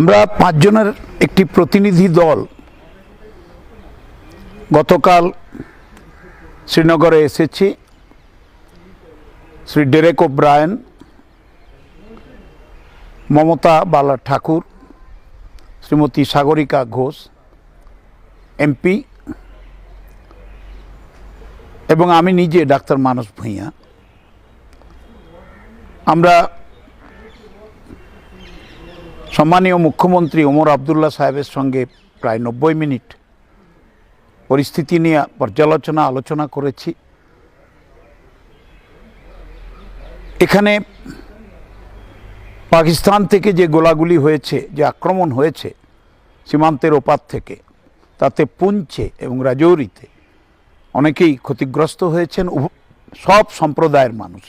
আমরা পাঁচজনের একটি প্রতিনিধি দল গতকাল শ্রীনগরে এসেছি। Shri Derek O'Brien, Mamata Bala Thakur Shrimati Sagarika Ghosh, MP, এবং আমি নিজে ডাক্তার মানস ভূঁইয়া। আমরা সম্মানীয় মুখ্যমন্ত্রী ওমর আবদুল্লাহ সাহেবের সঙ্গে প্রায় নব্বই মিনিট পরিস্থিতি নিয়ে পর্যালোচনা, আলোচনা করেছি। এখানে পাকিস্তান থেকে যে গোলাগুলি হয়েছে, যে আক্রমণ হয়েছে, সীমান্তের ওপার থেকে, তাতে পুঞ্চে এবং রাজৌরিতে অনেকেই ক্ষতিগ্রস্ত হয়েছেন সব সম্প্রদায়ের মানুষ।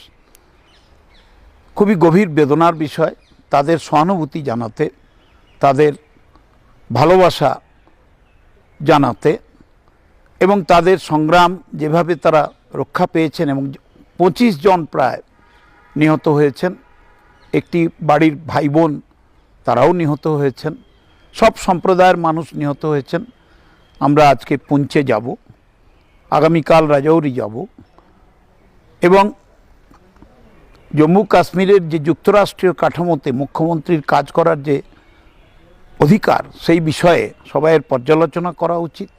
খুবই গভীর বেদনার বিষয়। তাদের সহানুভূতি জানাতে, তাদের ভালোবাসা জানাতে এবং তাদের সংগ্রাম যেভাবে তারা রক্ষা পেয়েছেন এবং পঁচিশ জন প্রায় নিহত হয়েছেন, একটি বাড়ির ভাই বোন তারাও নিহত হয়েছেন, সব সম্প্রদায়ের মানুষ নিহত হয়েছেন। আমরা আজকে পুঞ্চে যাব, আগামীকাল রাজৌরি যাব এবং জম্মু কাশ্মীরের যে যুক্তরাষ্ট্রীয় কাঠামোতে মুখ্যমন্ত্রীর কাজ করার যে অধিকার, সেই বিষয়ে সবাইয়ের পর্যালোচনা করা উচিত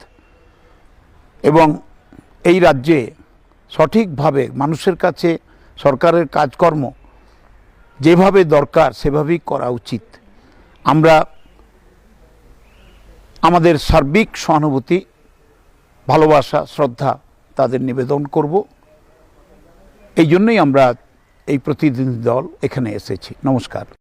এবং এই রাজ্যে সঠিকভাবে মানুষের কাছে সরকারের কাজকর্ম যেভাবে দরকার সেভাবেই করা উচিত। আমরা আমাদের সার্বিক সহানুভূতি, ভালোবাসা, শ্রদ্ধা তাদের নিবেদন করব। এই জন্যই আমরা এই প্রতিনিধি দল এখানে এসেছি। নমস্কার।